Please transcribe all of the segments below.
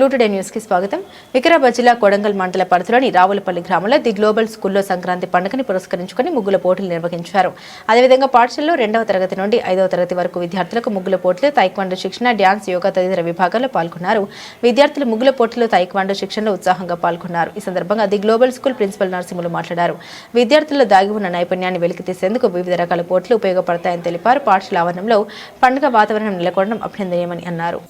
లూటుడే న్యూస్కి స్వాగతం. వికారాబాద్ జిల్లా కొడంగల్ మండల పరిధిలోని రావులపల్లి గ్రామంలో ది గ్లోబల్ స్కూల్లో సంక్రాంతి పండుగని పురస్కరించుకుని ముగ్గుల పోటీలు నిర్వహించారు. అదేవిధంగా పాఠశాలలో రెండవ తరగతి నుండి ఐదవ తరగతి వరకు విద్యార్థులకు ముగ్గుల పోటీలు తైక్వాండో శిక్షణ డ్యాన్స్ యోగా తదితర విభాగాల్లో పాల్గొన్నారు. విద్యార్థులు ముగ్గుల పోటీలో తైక్వాండో శిక్షణలో ఉత్సాహంగా పాల్గొన్నారు. ఈ సందర్భంగా the global school principal Narasimhulu మాట్లాడారు. విద్యార్థుల్లో దాగి ఉన్న నైపుణ్యాన్ని వెలికితీసేందుకు వివిధ రకాల పోటీలు ఉపయోగపడతాయని తెలిపారు. పాఠశాల ఆవరణంలో పండుగ వాతావరణం నెలకొనడం అభినందనీయమని అన్నారు.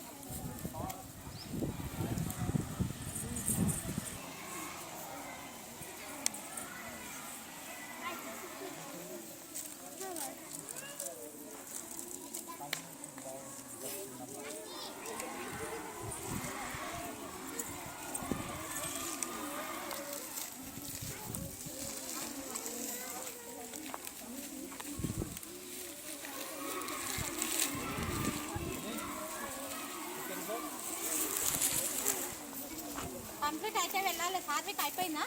కంప్లీట్ అయితే వెళ్ళాలి. సాత్విక్ అయిపోయిందా?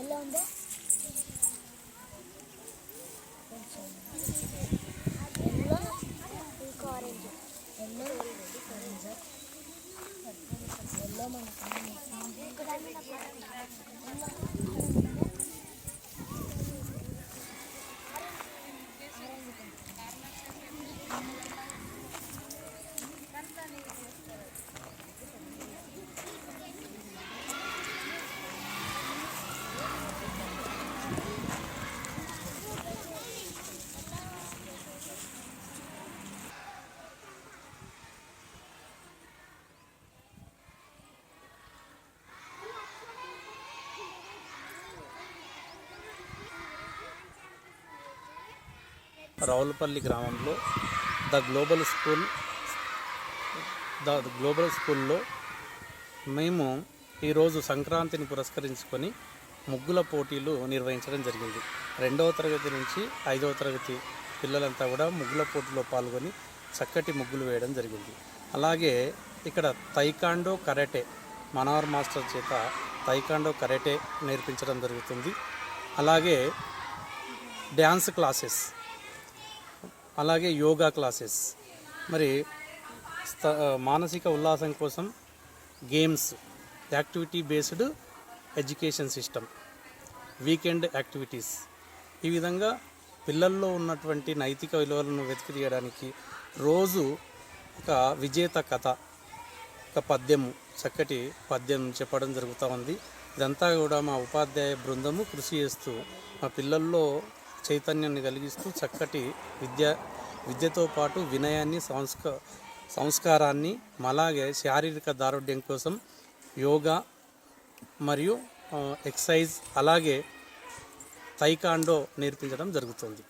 ఎలా ఉందో? ఎల్లో ఇంకా ఆరెంజ్ ఎల్లో ఎల్లో మనకు రావులపల్లి గ్రామంలో the global school the global స్కూల్లో మేము ఈరోజు సంక్రాంతిని పురస్కరించుకొని ముగ్గుల పోటీలు నిర్వహించడం జరిగింది. రెండవ తరగతి నుంచి ఐదవ తరగతి పిల్లలంతా కూడా ముగ్గుల పోటీలో పాల్గొని చక్కటి ముగ్గులు వేయడం జరిగింది. అలాగే ఇక్కడ తైకాండో కరాటే మనోహర్ మాస్టర్ చేత తైకాండో కరాటే నేర్పించడం జరుగుతుంది. అలాగే డ్యాన్స్ క్లాసెస్ అలాగే యోగా క్లాసెస్. మరి స్థ- మానసిక ఉల్లాసం కోసం games activity based education system weekend activities. ఈ విధంగా పిల్లల్లో ఉన్నటువంటి నైతిక విలువలను వెతికి తీయడానికి రోజు ఒక విజేత కథ ఒక పద్యము చక్కటి పద్యం చెప్పడం జరుగుతూ ఉంది. ఇదంతా కూడా మా ఉపాధ్యాయ బృందము కృషి చేస్తూ మా పిల్లల్లో చైతన్యాన్ని కలిగిస్తూ చక్కటి విద్య విద్యతో పాటు వినయాన్ని సంస్క సంస్కారాన్ని అలాగే శారీరక దారుఢ్యం కోసం యోగా మరియు ఎక్సైజ్ ఎక్సర్సైజ్ అలాగే తైకాండో నేర్పించడం జరుగుతుంది.